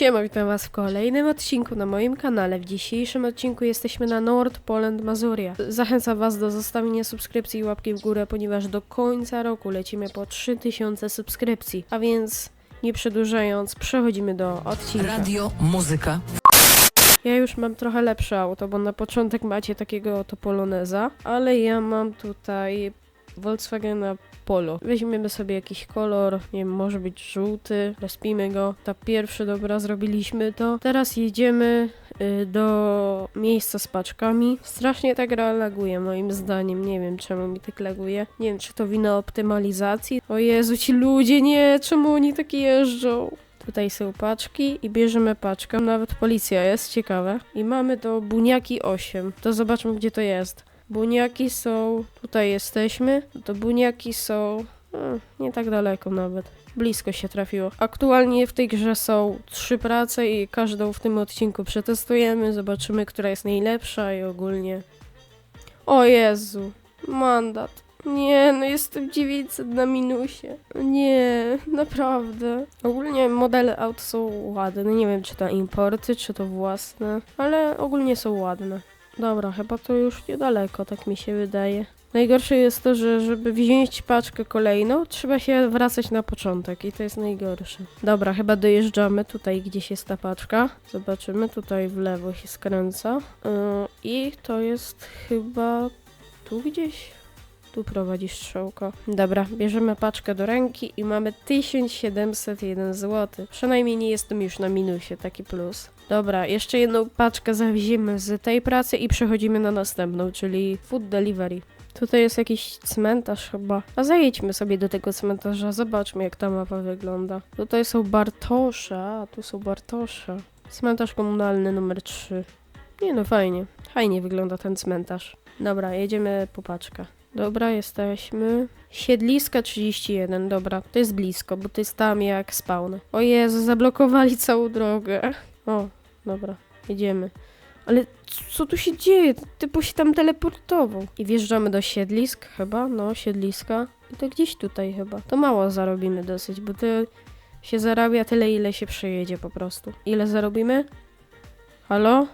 Siema, witam was w kolejnym odcinku na moim kanale. W dzisiejszym odcinku jesteśmy na Nord Poland Mazuria. Zachęcam was do zostawienia subskrypcji i łapki w górę, ponieważ do końca roku lecimy po 3000 subskrypcji. A więc nie przedłużając, przechodzimy do odcinka. Radio, muzyka, Ja już mam trochę lepsze auto, bo na początek macie takiego oto Poloneza, ale ja mam tutaj Volkswagena Polo. Weźmiemy sobie jakiś kolor, nie wiem, może być żółty, rozpijmy go. Ta pierwszy, dobra, zrobiliśmy to. Teraz jedziemy y, do miejsca z paczkami. Strasznie ta gra laguje moim zdaniem, nie wiem czemu mi tak laguje. Nie wiem, czy to wina optymalizacji. O Jezu, ci ludzie, nie, czemu oni tak jeżdżą? Tutaj są paczki i bierzemy paczkę. Nawet policja jest, ciekawe. I mamy to Buniaki 8. To zobaczmy, gdzie to jest. Buniaki są... Tutaj jesteśmy. To buniaki są... Nie tak daleko nawet. Blisko się trafiło. Aktualnie w tej grze są trzy prace i każdą w tym odcinku przetestujemy. Zobaczymy, która jest najlepsza i ogólnie... O Jezu! Mandat. Nie, no jestem 900 na minusie. Nie, naprawdę. Ogólnie modele aut są ładne. Nie wiem, czy to importy, czy to własne, ale ogólnie są ładne. Dobra, chyba to już niedaleko, tak mi się wydaje. Najgorsze jest to, że żeby wziąć paczkę kolejną, trzeba się wracać na początek i to jest najgorsze. Dobra, chyba dojeżdżamy tutaj, gdzieś jest ta paczka. Zobaczymy, tutaj w lewo się skręca. Yy, I to jest chyba tu gdzieś. Tu prowadzi strzałka. Dobra, bierzemy paczkę do ręki i mamy 1701 zł. Przynajmniej nie jestem już na minusie, taki plus. Dobra, jeszcze jedną paczkę zawieziemy z tej pracy i przechodzimy na następną, czyli food delivery. Tutaj jest jakiś cmentarz chyba. A zajedźmy sobie do tego cmentarza, zobaczmy jak ta mapa wygląda. Tutaj są Bartosze, a tu są Bartosze. Cmentarz komunalny numer 3. Nie no, fajnie. Fajnie wygląda ten cmentarz. Dobra, jedziemy po paczkę. Dobra, jesteśmy. Siedliska 31, dobra, to jest blisko, bo to jest tam jak spawn. O Jezu, zablokowali całą drogę. O, dobra, jedziemy. Ale co tu się dzieje? Typu się tam teleportował. I wjeżdżamy do siedlisk chyba, no, siedliska. I to gdzieś tutaj chyba. To mało zarobimy dosyć, bo to się zarabia tyle, ile się przejedzie po prostu. Ile zarobimy? Halo?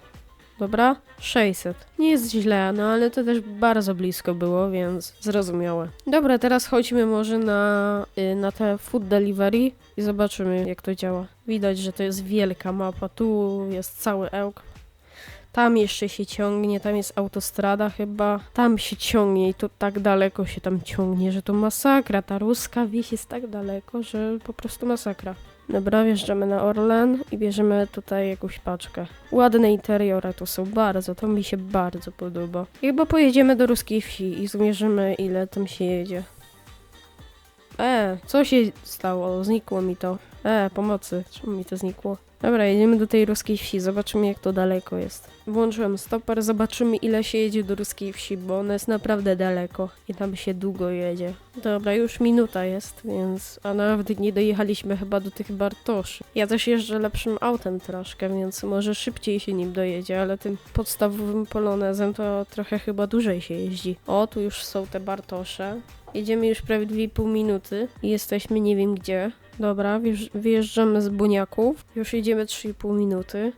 Dobra, 600. Nie jest źle, no ale to też bardzo blisko było, więc zrozumiałe. Dobra, teraz chodźmy może na, y, na te food delivery i zobaczymy jak to działa. Widać, że to jest wielka mapa, tu jest cały Ełk. Tam jeszcze się ciągnie, tam jest autostrada chyba. Tam się ciągnie i to tak daleko się tam ciągnie, że to masakra. Ta ruska wieś jest tak daleko, że po prostu masakra. Dobra, wjeżdżamy na Orlen i bierzemy tutaj jakąś paczkę. Ładne interiory to są bardzo, to mi się bardzo podoba. I chyba pojedziemy do ruskiej wsi i zmierzymy ile tam się jedzie. E, co się stało? Znikło mi to. E, pomocy. Czemu mi to znikło? Dobra, jedziemy do tej ruskiej wsi, zobaczymy jak to daleko jest. Włączyłem stoper, zobaczymy ile się jedzie do ruskiej wsi, bo ona jest naprawdę daleko i tam się długo jedzie. Dobra, już minuta jest, więc... A nawet nie dojechaliśmy chyba do tych Bartoszy. Ja też jeżdżę lepszym autem troszkę, więc może szybciej się nim dojedzie, ale tym podstawowym polonezem to trochę chyba dłużej się jeździ. O, tu już są te Bartosze. Jedziemy już prawie 2,5 minuty i jesteśmy nie wiem gdzie. Dobra, wyjeżdżamy z Buniaków. Już jedziemy 3,5 minuty.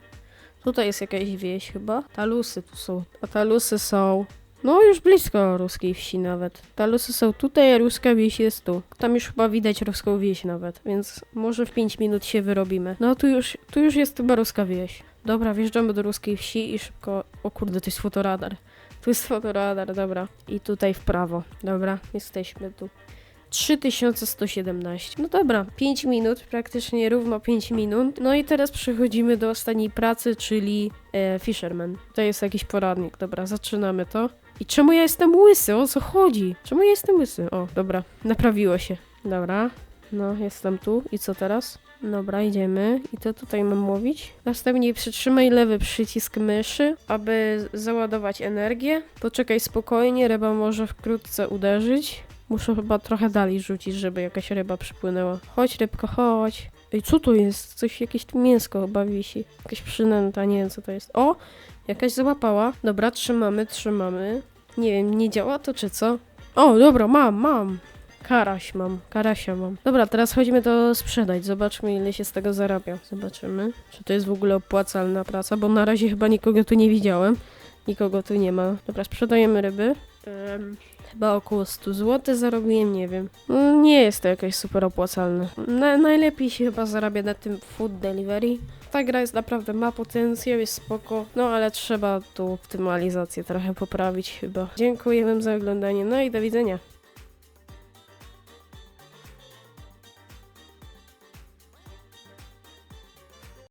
Tutaj jest jakaś wieś chyba. Talusy tu są. A talusy są... No już blisko ruskiej wsi nawet. Talusy są tutaj, a ruska wieś jest tu. Tam już chyba widać ruską wieś nawet, więc może w 5 minut się wyrobimy. No tu już, tu już jest chyba ruska wieś. Dobra, wjeżdżamy do ruskiej wsi i szybko... O kurde, to jest fotoradar. Tu jest fotoradar, dobra. I tutaj w prawo. Dobra, jesteśmy tu. 3117. No dobra, 5 minut, praktycznie równo 5 minut. No i teraz przechodzimy do ostatniej pracy, czyli e, Fisherman. To jest jakiś poradnik, dobra, zaczynamy to. I czemu ja jestem łysy? O co chodzi? Czemu ja jestem łysy? O, dobra, naprawiło się. Dobra, no jestem tu. I co teraz? Dobra, idziemy. I to tutaj mam mówić. Następnie przytrzymaj lewy przycisk myszy, aby załadować energię. Poczekaj spokojnie, ryba może wkrótce uderzyć. Muszę chyba trochę dalej rzucić, żeby jakaś ryba przypłynęła. Chodź rybko, chodź. Ej, co to jest? Coś, jakieś mięsko chyba wisi. Jakaś przynęta, nie wiem co to jest. O! Jakaś załapała. Dobra, trzymamy, trzymamy. Nie wiem, nie działa to czy co? O, dobra, mam, mam. Karaś mam, karasia mam. Dobra, teraz chodźmy to sprzedać. Zobaczmy, ile się z tego zarabia. Zobaczymy, czy to jest w ogóle opłacalna praca, bo na razie chyba nikogo tu nie widziałem. Nikogo tu nie ma. Dobra, sprzedajemy ryby. Em, chyba około 100 zł zarobiłem, nie wiem. Mm, Nie jest to jakieś super opłacalne. Na, najlepiej się chyba zarabia na tym food delivery. Ta gra jest naprawdę, ma potencjał, jest spoko, no ale trzeba tu optymalizację trochę poprawić chyba. Dziękuję wam za oglądanie, no i do widzenia.